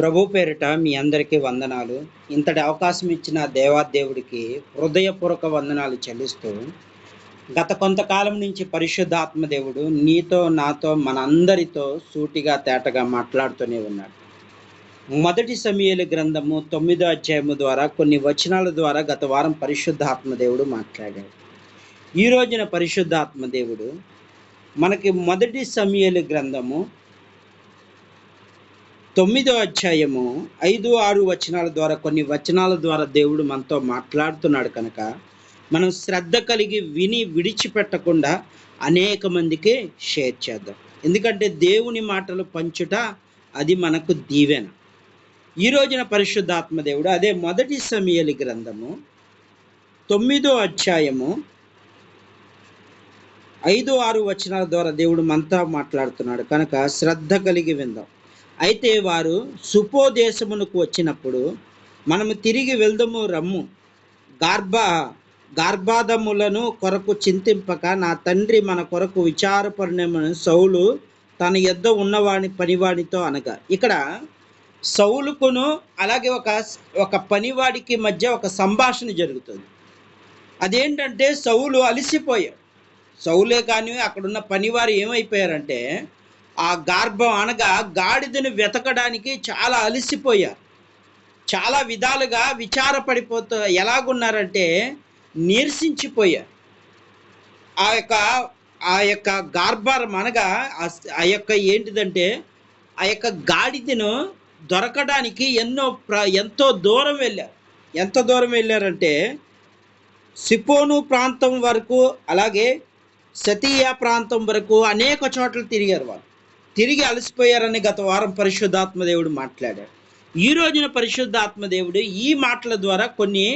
ప్రభు పేరిట మీ అందరికీ వందనాలు. ఇంతటి అవకాశం ఇచ్చిన దేవాదేవుడికి హృదయపూర్వక వందనాలు చెల్లిస్తూ గత కొంతకాలం నుంచి పరిశుద్ధాత్మ దేవుడు నీతో నాతో మనందరితో సూటిగా తేటగా మాట్లాడుతూనే ఉన్నాడు. మొదటి సమయలు గ్రంథము తొమ్మిదో అధ్యాయము ద్వారా కొన్ని వచనాల ద్వారా గత వారం పరిశుద్ధాత్మ దేవుడు మాట్లాడాడు. ఈ రోజున పరిశుద్ధాత్మ దేవుడు మనకి మొదటి సమయలు గ్రంథము తొమ్మిదో అధ్యాయము ఐదు ఆరు వచనాల ద్వారా కొన్ని వచనాల ద్వారా దేవుడు మనతో మాట్లాడుతున్నాడు కనుక మనం శ్రద్ధ కలిగి విని విడిచిపెట్టకుండా అనేక మందికి షేర్ చేద్దాం. ఎందుకంటే దేవుని మాటలు పంచుట అది మనకు దీవెన. ఈ రోజున పరిశుద్ధాత్మ దేవుడు అదే మొదటి సమయలి గ్రంథము తొమ్మిదో అధ్యాయము ఐదు ఆరు వచనాల ద్వారా దేవుడు మనతో మాట్లాడుతున్నాడు. కనుక శ్రద్ధ కలిగి విందాం. అయితే వారు సుపోదేశమునకు వచ్చినప్పుడు మనము తిరిగి వెళ్దము రమ్ము. గార్భ గార్భాదములను కొరకు చింతింపక నా తండ్రి మన కొరకు విచారపడినమని సౌలు తన యొద్ద ఉన్నవాని పనివాడితో అనగా ఇక్కడ సౌలుకును అలాగే ఒక ఒక పనివాడికి మధ్య ఒక సంభాషణ జరుగుతుంది. అదేంటంటే సౌలు అలసిపోయాడు. సౌలే కానీ అక్కడున్న పనివారు ఏమైపోయారంటే ఆ గార్భం అనగా గాడిదను వెతకడానికి చాలా అలసిపోయారు. చాలా విధాలుగా విచారపడిపోతూ ఎలాగున్నారంటే నీరసించిపోయారు. ఆ యొక్క ఆ యొక్క గార్భారం అనగా ఆ- ఆ యొక్క ఏంటిదంటే ఆ యొక్క గాడిదను దొరకడానికి ఎన్నో ప్ర ఎంతో దూరం వెళ్ళారు. ఎంత దూరం వెళ్ళారంటే సిపోను ప్రాంతం వరకు అలాగే సతీయ ప్రాంతం వరకు అనేక చోట్ల తిరిగారు వాళ్ళు. తిరిగి అలసిపోయారని గత వారం పరిశుద్ధాత్మ దేవుడు మాట్లాడాడు. ఈ రోజున పరిశుద్ధాత్మ దేవుడు ఈ మాటల ద్వారా కొన్ని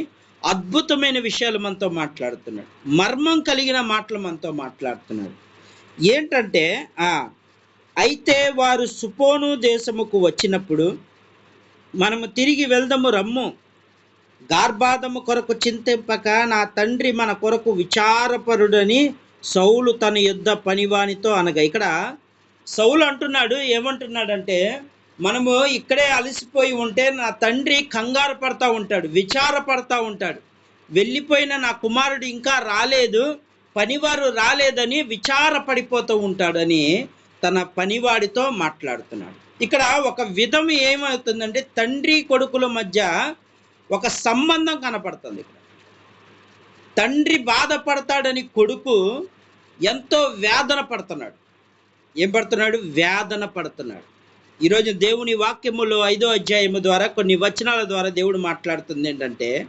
అద్భుతమైన విషయాలు మనతో మాట్లాడుతున్నాడు. మర్మం కలిగిన మాటలు మనతో మాట్లాడుతున్నాడు. ఏంటంటే అయితే వారు సుపోను దేశముకు వచ్చినప్పుడు మనము తిరిగి వెళ్దాము రమ్ము. గార్భాదము కొరకు చింతింపక నా తండ్రి మన కొరకు విచారపరుడని సౌలు తన యుద్ధ పనివానితో అనగా ఇక్కడ సౌలు అంటున్నాడు ఏమంటున్నాడంటే మనము ఇక్కడే అలసిపోయి ఉంటే నా తండ్రి కంగారు పడతా ఉంటాడు విచారపడతా ఉంటాడు. వెళ్ళిపోయిన నా కుమారుడు ఇంకా రాలేదు పనివారు రాలేదని విచారపడిపోతూ ఉంటాడని తన పనివాడితో మాట్లాడుతున్నాడు. ఇక్కడ ఒక విధం ఏమవుతుందంటే తండ్రి కొడుకుల మధ్య ఒక సంబంధం కనపడుతుంది ఇక్కడ. తండ్రి బాధపడతాడని కొడుకు ఎంతో వేదన పడుతున్నాడు. ఏం పడుతున్నాడు? వేదన పడుతున్నాడు. ఈరోజు దేవుని వాక్యములో ఐదో అధ్యాయము ద్వారా కొన్ని వచనాల ద్వారా దేవుడు మాట్లాడుతుంది ఏంటంటే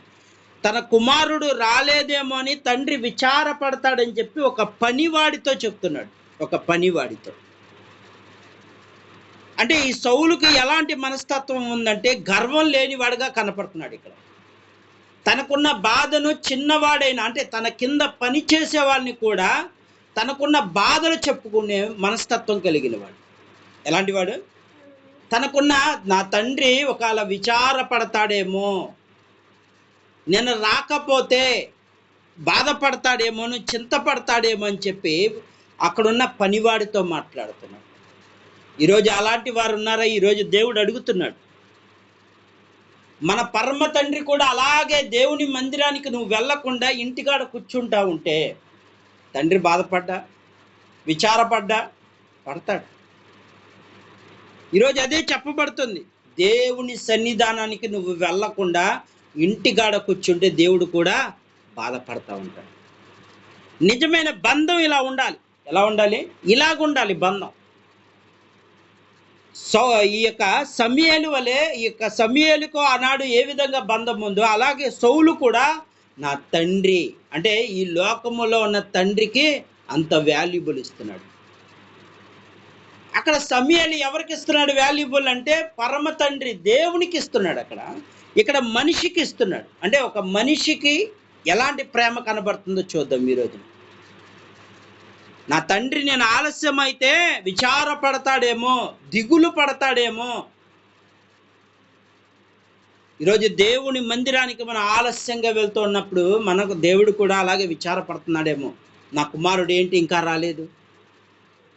తన కుమారుడు రాలేదేమో అని తండ్రి విచారపడతాడని చెప్పి ఒక పనివాడితో చెప్తున్నాడు. ఒక పనివాడితో. అంటే ఈ సౌలుకి ఎలాంటి మనస్తత్వం ఉందంటే గర్వం లేనివాడుగా కనపడుతున్నాడు ఇక్కడ. తనకున్న బాధను చిన్నవాడైన అంటే తన కింద పని చేసే వాళ్ళని కూడా తనకున్న బాధలు చెప్పుకునే మనస్తత్వం కలిగిన వాడు. ఎలాంటి వాడు? తనకున్న నా తండ్రి ఒకవేళ విచారపడతాడేమో నేను రాకపోతే బాధపడతాడేమో చింతపడతాడేమో అని చెప్పి అక్కడున్న పనివాడితో మాట్లాడుతున్నాడు. ఈరోజు అలాంటి వారు ఉన్నారా ఈరోజు దేవుడు అడుగుతున్నాడు. మన పరమ తండ్రి కూడా అలాగే దేవుని మందిరానికి నువ్వు వెళ్ళకుండా ఇంటికాడ కూర్చుంటా ఉంటే తండ్రి బాధపడ్డా విచారపడ్డా పడతాడు. ఈరోజు అదే చెప్పబడుతుంది. దేవుని సన్నిధానానికి నువ్వు వెళ్ళకుండా ఇంటిగాడ కూర్చుంటే దేవుడు కూడా బాధపడతా ఉంటాడు. నిజమైన బంధం ఇలా ఉండాలి. ఎలా ఉండాలి? ఇలాగ ఉండాలి బంధం. సో ఈ యొక్క సమయలు వలె ఈ యొక్క సమయలకు ఆనాడు ఏ విధంగా బంధం ఉందో అలాగే సౌలు కూడా నా తండ్రి అంటే ఈ లోకములో ఉన్న తండ్రికి అంత వాల్యుబుల్ ఇస్తున్నాడు. అక్కడ సమయాలు ఎవరికి ఇస్తున్నాడు వాల్యుబుల్ అంటే పరమ తండ్రి దేవునికి ఇస్తున్నాడు అక్కడ. ఇక్కడ మనిషికి ఇస్తున్నాడు. అంటే ఒక మనిషికి ఎలాంటి ప్రేమ కనబడుతుందో చూద్దాం ఈరోజు నా తండ్రి నేను ఆలస్యం అయితే విచారపడతాడేమో దిగులు పడతాడేమో ఈరోజు దేవుని మందిరానికి మనం ఆలస్యంగా వెళ్తూ ఉన్నప్పుడు మనకు దేవుడు కూడా అలాగే విచారపడుతున్నాడేమో. నా కుమారుడు ఏంటి ఇంకా రాలేదు?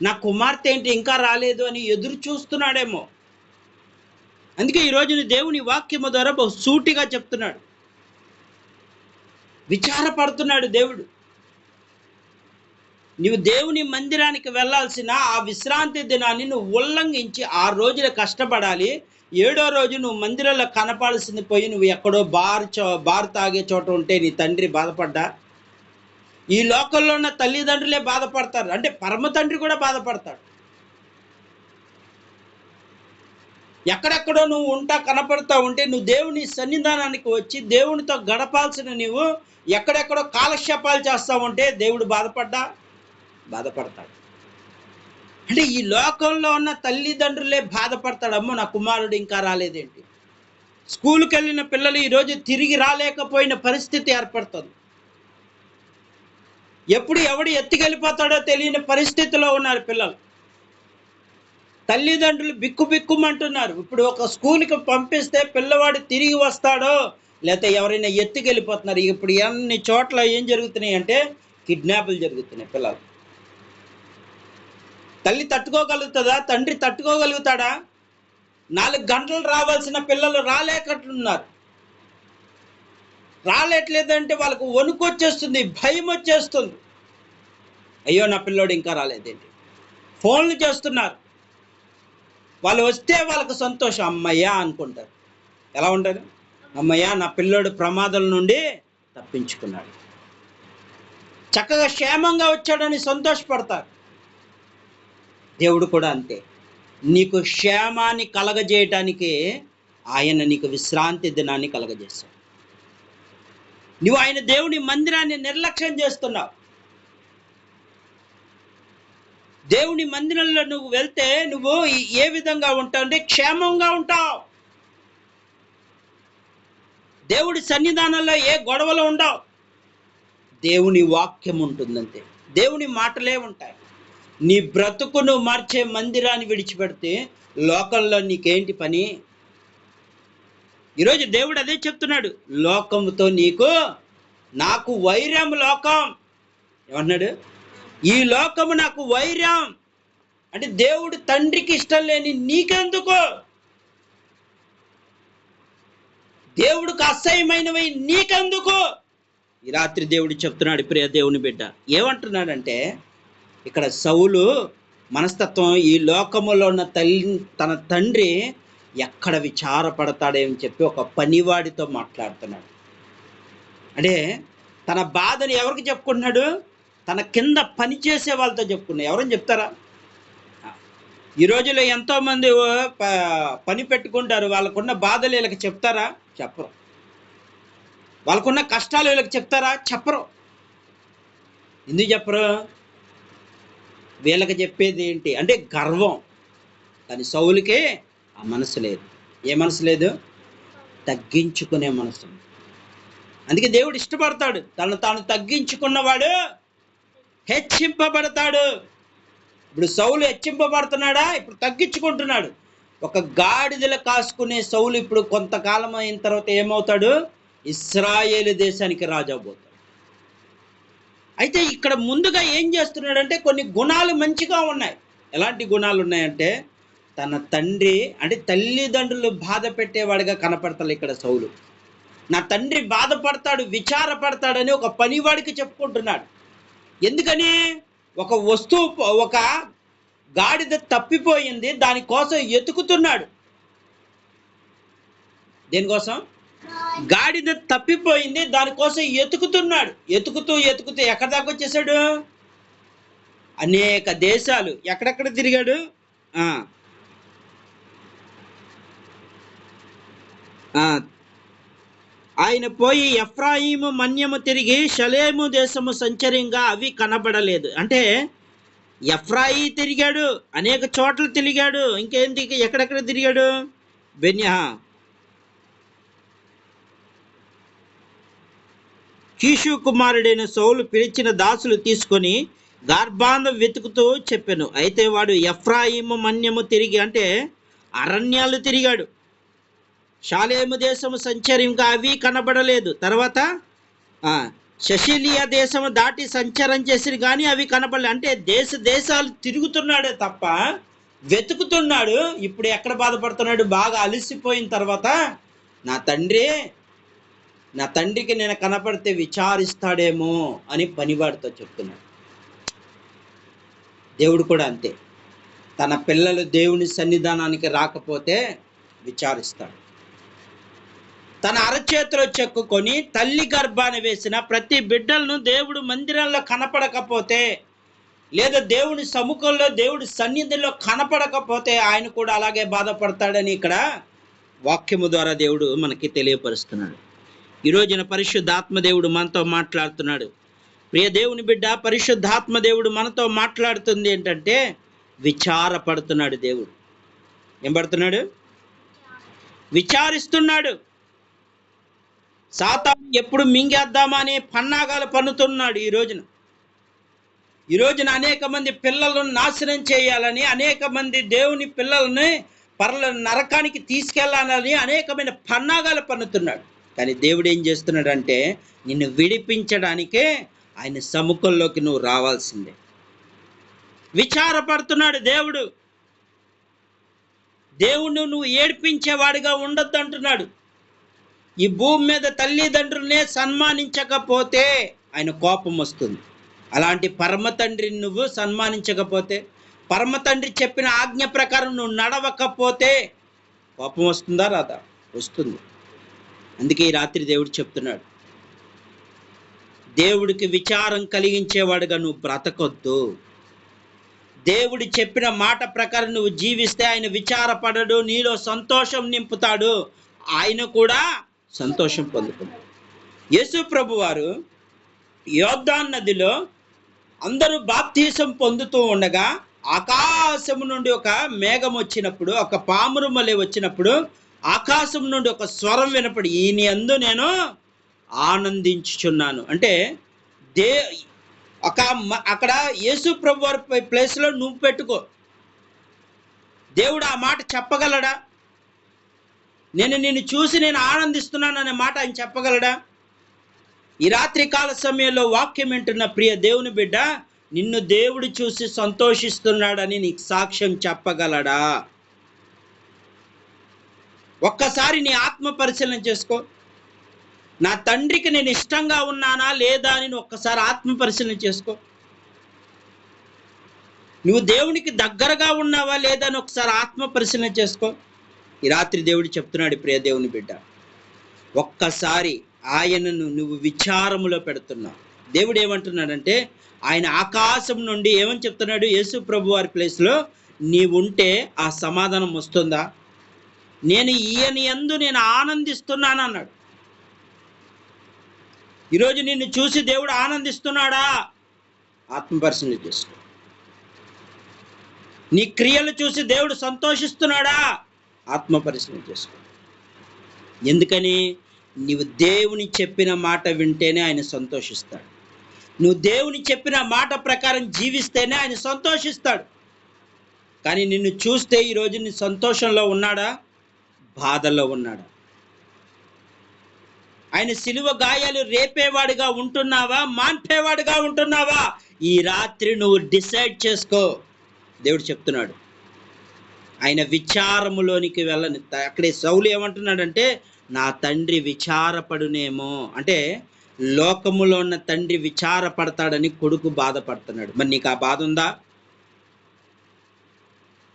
నా కుమార్తె ఏంటి ఇంకా రాలేదు అని ఎదురు చూస్తున్నాడేమో. అందుకే ఈ దేవుని వాక్యము ద్వారా బహు సూటిగా చెప్తున్నాడు. విచారపడుతున్నాడు దేవుడు. నీవు దేవుని మందిరానికి వెళ్ళాల్సిన ఆ విశ్రాంతి దినాన్ని నువ్వు ఉల్లంఘించి ఆ రోజున కష్టపడాలి. ఏడో రోజు నువ్వు మందిరంలో కనపాల్సింది పోయి నువ్వు ఎక్కడో బార్ చో బార్ తాగే చోట ఉంటే నీ తండ్రి బాధపడ్డా? ఈ లోకంలో ఉన్న తల్లిదండ్రులే బాధపడతారు. అంటే పరమ తండ్రి కూడా బాధపడతాడు. ఎక్కడెక్కడో నువ్వు ఉంటా కనపడతా ఉంటే నువ్వు దేవుని సన్నిధానానికి వచ్చి దేవునితో గడపాల్సిన నువ్వు ఎక్కడెక్కడో కాలక్షేపాలు చేస్తా ఉంటే దేవుడు బాధపడ్డా? బాధపడతాడు. అంటే ఈ లోకంలో ఉన్న తల్లిదండ్రులే బాధపడతాడమ్మో నా కుమారుడు ఇంకా రాలేదేంటి? స్కూల్కి వెళ్ళిన పిల్లలు ఈరోజు తిరిగి రాలేకపోయిన పరిస్థితి ఏర్పడుతుంది. ఎప్పుడు ఎవడు ఎత్తుకెళ్ళిపోతాడో తెలియని పరిస్థితిలో ఉన్నారు పిల్లలు. తల్లిదండ్రులు బిక్కు బిక్కుమంటున్నారు. ఇప్పుడు ఒక స్కూల్కి పంపిస్తే పిల్లవాడు తిరిగి వస్తాడో లేకపోతే ఎవరైనా ఎత్తుకెళ్ళిపోతున్నారు? ఇప్పుడు ఎన్ని చోట్ల ఏం జరుగుతున్నాయి అంటే కిడ్నాపులు జరుగుతున్నాయి పిల్లలు. తల్లి తట్టుకోగలుగుతుందా? తండ్రి తట్టుకోగలుగుతాడా? నాలుగు గంటలు రావాల్సిన పిల్లలు రాలేకట్లున్నారు రాలేట్లేదంటే వాళ్ళకు వణుకు వచ్చేస్తుంది భయం వచ్చేస్తుంది అయ్యో నా పిల్లోడు ఇంకా రాలేదేంటి? ఫోన్లు చేస్తున్నారు. వాళ్ళు వస్తే వాళ్ళకు సంతోషం అమ్మయ్యా అనుకుంటారు. ఎలా ఉంటారు? అమ్మయ్యా నా పిల్లోడు ప్రమాదం నుండి తప్పించుకున్నాడు. చక్కగా క్షేమంగా వచ్చాడని సంతోషపడతారు. దేవుడు కూడా అంతే. నీకు క్షేమాన్ని కలగజేయటానికి ఆయన నీకు విశ్రాంతి దినాన్ని కలగజేశాడు నువ్వు ఆయన దేవుని మందిరాన్ని నిర్లక్ష్యం చేస్తున్నావు. దేవుని మందిరంలో నువ్వు వెళ్తే నువ్వు ఏ విధంగా ఉంటావు అంటే క్షేమంగా ఉంటావు. దేవుడి సన్నిధానంలో ఏ గొడవలు ఉండవు. దేవుని వాక్యం ఉంటుందంతే. దేవుని మాటలే ఉంటాయి. నీ బ్రతుకును మార్చే మందిరాన్ని విడిచిపెడితే లోకంలో నీకేంటి పని? ఈరోజు దేవుడు అదే చెప్తున్నాడు. లోకముతో నీకు నాకు వైరం లోకం. ఏమన్నాడు ఈ లోకము నాకు వైరం. అంటే దేవుడు తండ్రికి ఇష్టం లేని నీకెందుకు? దేవుడికి అసహ్యమైనవి నీకెందుకు? ఈ రాత్రి దేవుడు చెప్తున్నాడు ప్రియ దేవుని బిడ్డ. ఏమంటున్నాడంటే ఇక్కడ సౌలు మనస్తత్వం ఈ లోకములో ఉన్న తల్లి తన తండ్రి ఎక్కడ విచారపడతాడేమని చెప్పి ఒక పనివాడితో మాట్లాడుతున్నాడు. అంటే తన బాధను ఎవరికి చెప్పుకుంటున్నాడు? తన కింద పని చేసే వాళ్ళతో చెప్పుకున్నాడు. ఎవరని చెప్తారా? ఈ రోజుల్లో ఎంతో మంది ప- పని పెట్టుకుంటారు. వాళ్ళకున్న బాధలు వీళ్ళకి చెప్తారా? చెప్పరు. వాళ్ళకున్న కష్టాలు వీళ్ళకి చెప్తారా? చెప్పరు. ఎందుకు చెప్పరు? వీళ్ళకి చెప్పేది ఏంటి? అంటే గర్వం. కానీ సౌలుకే ఆ మనసు లేదు. ఏ మనసు లేదు? తగ్గించుకునే మనసు. అందుకే దేవుడు ఇష్టపడతాడు. తను తాను తగ్గించుకున్నవాడు హెచ్చింపబడతాడు. ఇప్పుడు సౌలు హెచ్చింపబడుతున్నాడా? ఇప్పుడు తగ్గించుకుంటున్నాడు. ఒక గాడిదల కాసుకునే సౌలు ఇప్పుడు కొంతకాలం అయిన తర్వాత ఏమవుతాడు? ఇస్రాయేలు దేశానికి రాజు అవబోతాడు అయితే ఇక్కడ ముందుగా ఏం చేస్తున్నాడంటే కొన్ని గుణాలు మంచిగా ఉన్నాయి. ఎలాంటి గుణాలు ఉన్నాయంటే తన తండ్రి అంటే తల్లిదండ్రులు బాధ పెట్టేవాడిగా కనపడతాడు ఇక్కడ సౌలు. నా తండ్రి బాధపడతాడు విచారపడతాడని ఒక పనివాడికి చెప్పుకుంటున్నాడు. ఎందుకని? ఒక వస్తువు ఒక గాడిద తప్పిపోయింది దానికోసం ఎతుకుతున్నాడు. దేనికోసం? గాడిద తప్పిపోయింది దానికోసం ఎతుకుతున్నాడు. ఎతుకుతూ ఎతుకుతూ ఎక్కడ దాకా వచ్చేసాడు? అనేక దేశాలు. ఎక్కడెక్కడ తిరిగాడు? ఆ. ఆయన పోయి ఎఫ్రాయిము మన్యము తిరిగి షలేము దేశము సంచరింగా అవి కనబడలేదు. అంటే ఎఫ్రాయి తిరిగాడు అనేక చోట్ల తిరిగాడు ఇంకేంటి ఎక్కడెక్కడ తిరిగాడు? బెన్యహా. కీషు కుమారుడైన సౌలు పిలిచిన దాసులు తీసుకొని గార్భాంధం వెతుకుతూ చెప్పాను. అయితే వాడు ఎఫ్రాయిము మన్యము తిరిగి అంటే అరణ్యాలు తిరిగాడు. షాలేము దేశము సంచరింకా అవి కనబడలేదు. తర్వాత శశిలియా దేశము దాటి సంచారం చేసి కానీ అవి కనబడలేదు అంటే దేశ దేశాలు తిరుగుతున్నాడే తప్ప వెతుకుతున్నాడు. ఇప్పుడు ఎక్కడ బాధపడుతున్నాడు? బాగా అలసిపోయిన తర్వాత నా తండ్రి నా తండ్రికి నేను కనపడితే విచారిస్తాడేమో అని పనివాడితో చెప్తున్నాడు. దేవుడు కూడా అంతే. తన పిల్లలు దేవుని సన్నిధానానికి రాకపోతే విచారిస్తాడు. తన అరచేతిలో చెక్కుకొని తల్లి గర్భాన వేసిన ప్రతి బిడ్డలను దేవుడు మందిరంలో కనపడకపోతే లేదా దేవుని సముఖంలో దేవుడి సన్నిధిలో కనపడకపోతే ఆయన కూడా అలాగే బాధపడతాడని ఇక్కడ వాక్యము ద్వారా దేవుడు మనకి తెలియపరుస్తున్నాడు. ఈ రోజున పరిశుద్ధాత్మ మనతో మాట్లాడుతున్నాడు. ప్రియ దేవుని బిడ్డ పరిశుద్ధాత్మదేవుడు మనతో మాట్లాడుతుంది ఏంటంటే విచారపడుతున్నాడు దేవుడు. ఏం పడుతున్నాడు? విచారిస్తున్నాడు. సాతాను ఎప్పుడు మింగేద్దామా అని పన్నాగాలు పన్నుతున్నాడు ఈ రోజున. ఈ రోజున అనేక మంది పిల్లలను నాశనం చేయాలని అనేక మంది దేవుని పిల్లల్ని పర్ల నరకానికి తీసుకెళ్ళాలని అనేకమైన పన్నాగాలు పన్నుతున్నాడు. కానీ దేవుడు ఏం చేస్తున్నాడంటే నిన్ను విడిపించడానికే ఆయన సముఖంలోకి నువ్వు రావాల్సిందే. విచారపడుతున్నాడు దేవుడు. దేవుణ్ణి నువ్వు ఏడ్పించేవాడిగా ఉండొద్దు అంటున్నాడు ఈ భూమి మీద తల్లిదండ్రులనే సన్మానించకపోతే ఆయన కోపం వస్తుంది. అలాంటి పరమ తండ్రిని నువ్వు సన్మానించకపోతే పరమ తండ్రి చెప్పిన ఆజ్ఞ ప్రకారం నువ్వు నడవకపోతే కోపం వస్తుందా రాదా? వస్తుంది. అందుకే ఈ రాత్రి దేవుడు చెప్తున్నాడు దేవుడికి విచారం కలిగించేవాడుగా నువ్వు బ్రతకొద్దు. దేవుడు చెప్పిన మాట ప్రకారం నువ్వు జీవిస్తే ఆయన విచారపడడు నీలో సంతోషం నింపుతాడు. ఆయన కూడా సంతోషం పొందుకుంటాడు యేసు ప్రభు వారు యోర్దాన్ నదిలో అందరూ బాప్తీసం పొందుతూ ఉండగా ఆకాశం నుండి ఒక మేఘం వచ్చినప్పుడు ఒక పామురుమలే వచ్చినప్పుడు ఆకాశం నుండి ఒక స్వరం వినపడి ఈయన అందు నేను ఆనందించుచున్నాను. అంటే దే ఒక మ- అక్కడ యేసు ప్రభు వారి ప్లేస్లో నువ్వు పెట్టుకో. దేవుడు ఆ మాట చెప్పగలడా? నేను నిన్ను చూసి నేను ఆనందిస్తున్నాను అనే మాట ఆయన చెప్పగలడా? ఈ రాత్రి కాల సమయంలో వాక్యం వింటున్న ప్రియ దేవుని బిడ్డ నిన్ను దేవుడు చూసి సంతోషిస్తున్నాడని నీకు సాక్ష్యం చెప్పగలడా? ఒక్కసారి నీ ఆత్మ పరిశీలన చేసుకో. నా తండ్రికి నేను ఇష్టంగా ఉన్నానా లేదా అని ఒక్కసారి ఆత్మ పరిశీలన చేసుకో. నువ్వు దేవునికి దగ్గరగా ఉన్నావా లేదా అని ఒకసారి ఆత్మ పరిశీలన చేసుకో. ఈ రాత్రి దేవుడు చెప్తున్నాడు ప్రియ దేవుని బిడ్డ. ఒక్కసారి ఆయనను నువ్వు విచారములో పెడుతున్నావు. దేవుడు ఏమంటున్నాడంటే ఆయన ఆకాశం నుండి ఏమని చెప్తున్నాడు? యేసు ప్రభు వారి ప్లేస్లో నీవుంటే ఆ సమాధానం వస్తుందా? నేను ఈయన ఎందు నేను ఆనందిస్తున్నాను అన్నాడు ఈరోజు నిన్ను చూసి దేవుడు ఆనందిస్తున్నాడా? ఆత్మపరిశీలన చేసుకో. నీ క్రియలు చూసి దేవుడు సంతోషిస్తున్నాడా? ఆత్మపరిశీలన చేసుకో. ఎందుకని? నీవు దేవుని చెప్పిన మాట వింటేనే ఆయన సంతోషిస్తాడు. నువ్వు దేవుని చెప్పిన మాట ప్రకారం జీవిస్తేనే ఆయన సంతోషిస్తాడు. కానీ నిన్ను చూస్తే ఈరోజు నీ సంతోషంలో ఉన్నాడా? బాధలో ఉన్నాడు. ఆయన సిలువ గాయాలు రేపేవాడిగా ఉంటున్నావా? మాన్పేవాడిగా ఉంటున్నావా? ఈ రాత్రి నువ్వు డిసైడ్ చేసుకో దేవుడు చెప్తున్నాడు. ఆయన విచారములోనికి వెళ్ళని అక్కడే సౌలు ఏమంటున్నాడంటే నా తండ్రి విచారపడునేమో. అంటే లోకములో ఉన్న తండ్రి విచారపడతాడని కొడుకు బాధపడుతున్నాడు. మరి నీకు ఆ బాధ ఉందా?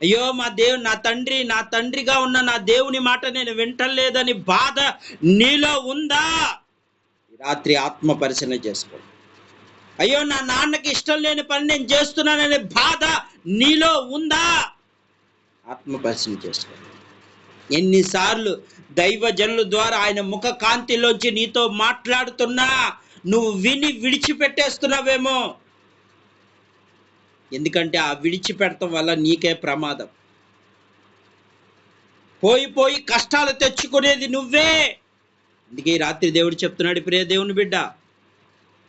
అయ్యో మా దేవు నా తండ్రి నా తండ్రిగా ఉన్న నా దేవుని మాట నేను వింటలేదని బాధ నీలో ఉందా? రాత్రి ఆత్మ పరిశీలన చేసుకో అయ్యో నా నాన్నకి ఇష్టం లేని పని నేను చేస్తున్నాననే బాధ నీలో ఉందా? ఆత్మ పరిశీలన చేసుకో ఎన్నిసార్లు దైవజనుల ద్వారా ఆయన ముఖ కాంతిలోంచి నీతో మాట్లాడుతున్నా నువ్వు విని విడిచిపెట్టేస్తున్నావేమో. ఎందుకంటే ఆ విడిచిపెడటం వల్ల నీకే ప్రమాదం. పోయి పోయి కష్టాలు తెచ్చుకునేది నువ్వే. అందుకే రాత్రి దేవుడు చెప్తున్నాడు ప్రియ దేవుని బిడ్డ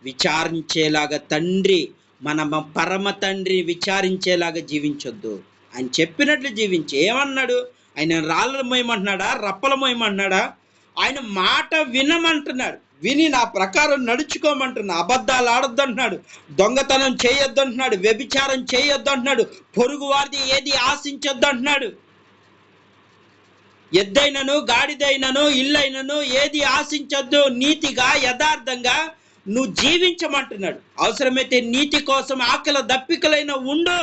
విచారించేలాగా తండ్రి మన పరమ తండ్రి విచారించేలాగా జీవించొద్దు. ఆయన చెప్పినట్లు జీవించి. ఏమన్నాడు? ఆయన రాళ్ళ మోయమంటున్నాడా రప్పల మోయమంటున్నాడా ఆయన మాట వినమంటున్నాడు. విని నా ప్రకారం నడుచుకోమంటున్నా. అబద్ధాలు ఆడొద్దు అంటున్నాడు దొంగతనం చేయొద్దు అంటున్నాడు వ్యభిచారం చేయొద్దు అంటున్నాడు పొరుగు వారిది ఏది ఆశించొద్దు అంటున్నాడు ఎద్దైనను గాడిదైనను ఇల్లైనను ఏది ఆశించొద్దు. నీతిగా యథార్థంగా నువ్వు జీవించమంటున్నాడు. అవసరమైతే నీతి కోసం ఆకలి దప్పికలైన ఉండు.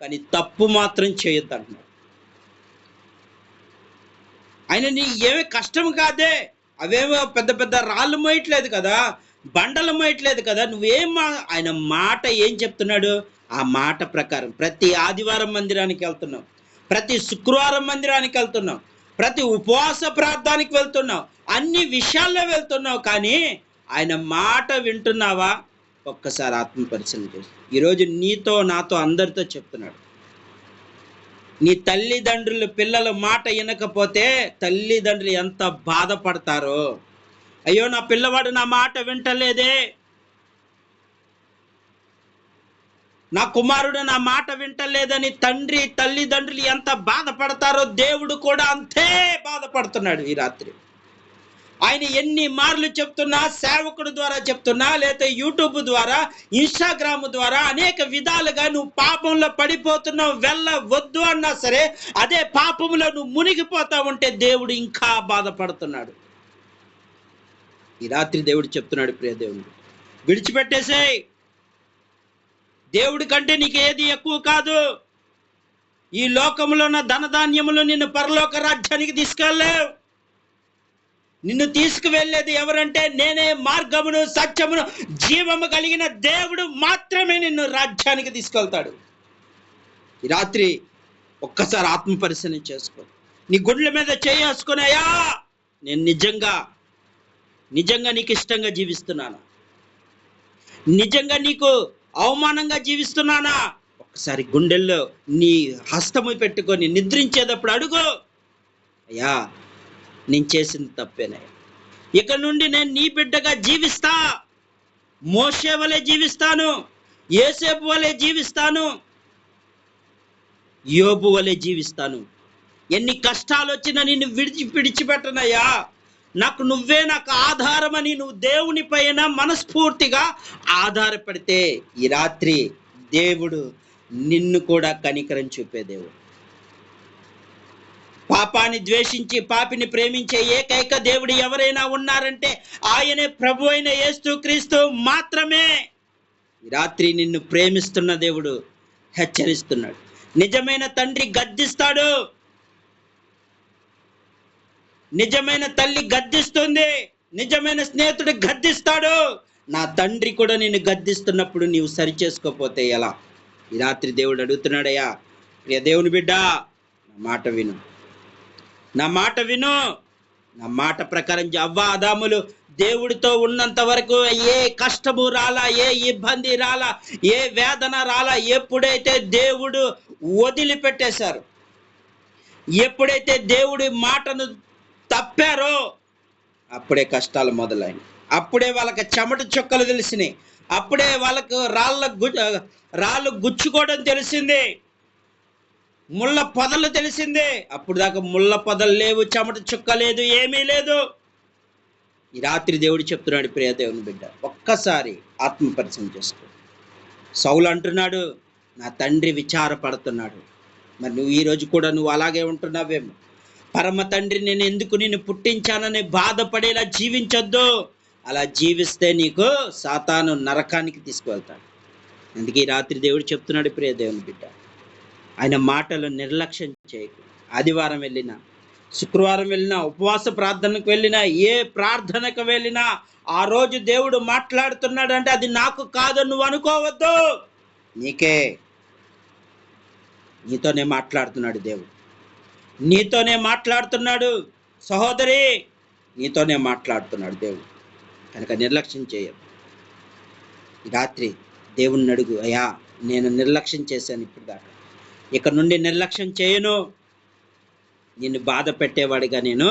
కానీ తప్పు మాత్రం చేయొద్దు అంటున్నాడు ఆయన నీ ఏమి కష్టం కాదే? అవేమో పెద్ద పెద్ద రాళ్ళు మోయట్లేదు కదా బండలు మోయట్లేదు కదా నువ్వేం ఆయన మాట ఏం చెప్తున్నాడు? ఆ మాట ప్రకారం ప్రతి ఆదివారం మందిరానికి వెళ్తున్నాం ప్రతి శుక్రవారం మందిరానికి వెళ్తున్నాం ప్రతి ఉపవాస ప్రార్థానికి వెళ్తున్నావు అన్ని విషయాల్లో వెళ్తున్నావు కానీ ఆయన మాట వింటున్నావా? ఒక్కసారి ఆత్మ పరిశీలన చేసి ఈరోజు నీతో నాతో అందరితో చెప్తున్నాడు. నీ తల్లిదండ్రులు పిల్లల మాట వినకపోతే తల్లిదండ్రులు ఎంత బాధపడతారో? అయ్యో నా పిల్లవాడు నా మాట వింటలేదే. నా కుమారుడు నా మాట వింటలేదని తండ్రి తల్లిదండ్రులు ఎంత బాధపడతారో దేవుడు కూడా అంతే బాధపడుతున్నాడు ఈ రాత్రి. ఆయన ఎన్ని మార్లు చెప్తున్నా సేవకుడు ద్వారా చెప్తున్నా లేకపోతే యూట్యూబ్ ద్వారా ఇన్స్టాగ్రామ్ ద్వారా అనేక విధాలుగా నువ్వు పాపంలో పడిపోతున్నావు వెళ్ళ వద్దు అన్నా సరే అదే పాపంలో నువ్వు మునిగిపోతా ఉంటే దేవుడు ఇంకా బాధపడుతున్నాడు. ఈ రాత్రి దేవుడు చెప్తున్నాడు ప్రియ దేవుడు విడిచిపెట్టేసేయ్. దేవుడి కంటే నీకు ఏది ఎక్కువ కాదు. ఈ లోకంలో ఉన్న ధనధాన్యములు నిన్ను పరలోక రాజ్యానికి తీసుకెళ్ళలేవు. నిన్ను తీసుకువెళ్ళేది ఎవరంటే నేనే మార్గమును సత్యమును జీవము కలిగిన దేవుడు మాత్రమే నిన్ను రాజ్యానికి తీసుకెళ్తాడు. ఈ రాత్రి ఒక్కసారి ఆత్మ పరిశీలన చేసుకో. నీ గుండెల మీద చేసుకున్నాయా నేను నిజంగా నిజంగా నీకు ఇష్టంగా జీవిస్తున్నాను. నిజంగా నీకు అవమానంగా జీవిస్తున్నానా? ఒకసారి గుండెల్లో నీ హస్తము పెట్టుకొని నిద్రించేటప్పుడు అడుగు. అయ్యా నేను చేసింది తప్పేనే. ఇక నుండి నేను నీ బిడ్డగా జీవిస్తా. మోసే వలె జీవిస్తాను. ఏసేపు వలె జీవిస్తాను. యోబు వలె జీవిస్తాను. ఎన్ని కష్టాలు వచ్చినా నిన్ను విడిచి విడిచిపెట్టనయ్యా. నాకు నువ్వే నాకు ఆధారమని నువ్వు దేవుని పైన మనస్ఫూర్తిగా ఆధారపడితే ఈ రాత్రి దేవుడు నిన్ను కూడా కనికరం చూపే దేవుడు. పాపాన్ని ద్వేషించి పాపిని ప్రేమించే ఏకైక దేవుడు ఎవరైనా ఉన్నారంటే ఆయనే ప్రభు అయిన యేసు క్రీస్తు మాత్రమే. రాత్రి నిన్ను ప్రేమిస్తున్న దేవుడు హెచ్చరిస్తున్నాడు. నిజమైన తండ్రి గద్దిస్తాడు. నిజమైన తల్లి గద్దిస్తుంది. నిజమైన స్నేహితుడు గద్దిస్తాడు. నా తండ్రి కూడా నేను గద్దిస్తున్నప్పుడు నీవు సరి చేసుకోపోతే ఎలా? ఈ రాత్రి దేవుడు అడుగుతున్నాడయ్యా ప్రియ దేవుని బిడ్డ మాట విను. నా మాట విను. నా మాట ప్రకారం జ- అవ్వ దేవుడితో ఉన్నంత వరకు ఏ కష్టము రాలా ఏ ఇబ్బంది రాలా ఏ వేదన రాలా ఎప్పుడైతే దేవుడు వదిలిపెట్టేశారు ఎప్పుడైతే దేవుడి మాటను తప్పారో అప్పుడే కష్టాలు మొదలైనవి అప్పుడే వాళ్ళకి చెమట చుక్కలు తెలిసినాయి. అప్పుడే వాళ్ళకు రాళ్ళ గు రాళ్ళు గుచ్చుకోవడం తెలిసింది. ముళ్ళ పొదలు తెలిసిందే. అప్పుడు దాకా ముళ్ళ పొదలు లేవు చెమట చుక్క లేదు ఏమీ లేదు. ఈ రాత్రి దేవుడు చెప్తున్నాడు ప్రియదేవుని బిడ్డ ఒక్కసారి ఆత్మ పరిచయం చేసుకో. సౌలు అంటున్నాడు నా తండ్రి విచారపడుతున్నాడు. మరి నువ్వు ఈ రోజు కూడా నువ్వు అలాగే ఉంటున్నావేమో? పరమ తండ్రి నేను ఎందుకు నిన్ను పుట్టించానని బాధపడేలా జీవించొద్దు. అలా జీవిస్తే నీకు సాతాను నరకానికి తీసుకువెళ్తాడు. అందుకే ఈ రాత్రి దేవుడు చెప్తున్నాడు ప్రియదేవుని బిడ్డ ఆయన మాటలు నిర్లక్ష్యం చేయకు. ఆదివారం వెళ్ళినా శుక్రవారం వెళ్ళినా ఉపవాస ప్రార్థనకు వెళ్ళినా ఏ ప్రార్థనకు వెళ్ళినా ఆ రోజు దేవుడు మాట్లాడుతున్నాడు అంటే అది నాకు కాదు నువ్వు అనుకోవద్దు. నీకే. నీతోనే మాట్లాడుతున్నాడు దేవుడు. నీతోనే మాట్లాడుతున్నాడు సహోదరి నీతోనే మాట్లాడుతున్నాడు దేవుడు. కనుక నిర్లక్ష్యం చేయదు రాత్రి దేవుణ్ణి అడుగు అయ్యా నేను నిర్లక్ష్యం చేశాను ఇప్పుడు దాకా ఇక నుండి నిర్లక్ష్యం చేయను. నిన్ను బాధ పెట్టేవాడిగా నేను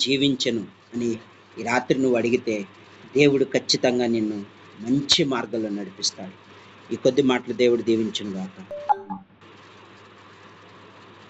జీవించను అని ఈ రాత్రి నువ్వు అడిగితే దేవుడు ఖచ్చితంగా నిన్ను మంచి మార్గంలో నడిపిస్తాడు. ఈ కొద్ది మాటలు దేవుడు దీవించును గాక